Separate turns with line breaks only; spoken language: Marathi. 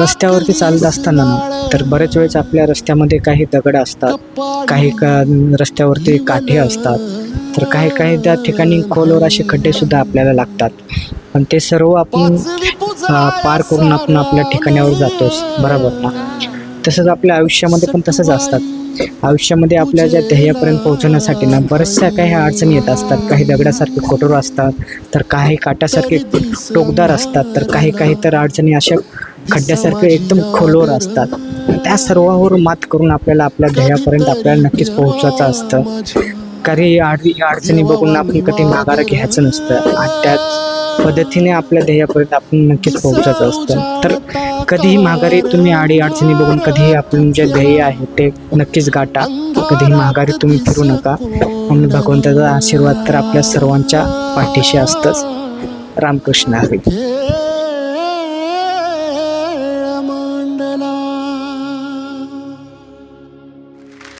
रस्त्यावरती चालत असताना तर बरेच वेळेस आपल्या रस्त्यामध्ये काही दगड असतात काही का रस्त्यावरती काठे असतात. तर काही काही त्या ठिकाणी खोलवर असे खड्डे सुद्धा आपल्याला लागतात. पण ते सर्व आपण पार करून आपण आपल्या ठिकाणावर जातोच. बरोबर ना? तसंच आपल्या आयुष्यामध्ये पण तसंच असतात. आयुष्यामध्ये आपल्या ज्या ध्येयापर्यंत पोहोचण्यासाठी ना बऱ्याचशा काही अडचणी येत असतात. काही दगडासारखे कठोर असतात तर काही काट्यासारखे टोकदार असतात तर काही काही तर अडचणी अशा खड्ड्यासारखे एकदम खोलवर असतात. त्या सर्वावर मात करून आपल्याला आपल्या ध्येयापर्यंत आपल्याला नक्कीच पोहोचायचं असतं. काही अड अडचणी बघून आपण कधी माघार घ्यायचं नसतं. आणि त्याच पद्धतीने आपल्या ध्येयापर्यंत आपण नक्कीच पोहोचायचं असतं. तर कधीही माघारी तुम्ही आडी अडचणी बघून कधीही आपलं जे ध्येय आहे ते नक्कीच गाठा. कधीही माघारी तुम्ही फिरू नका. आणि भगवंताचा आशीर्वाद तर आपल्या सर्वांच्या पाठीशी असतंच. रामकृष्ण हरी.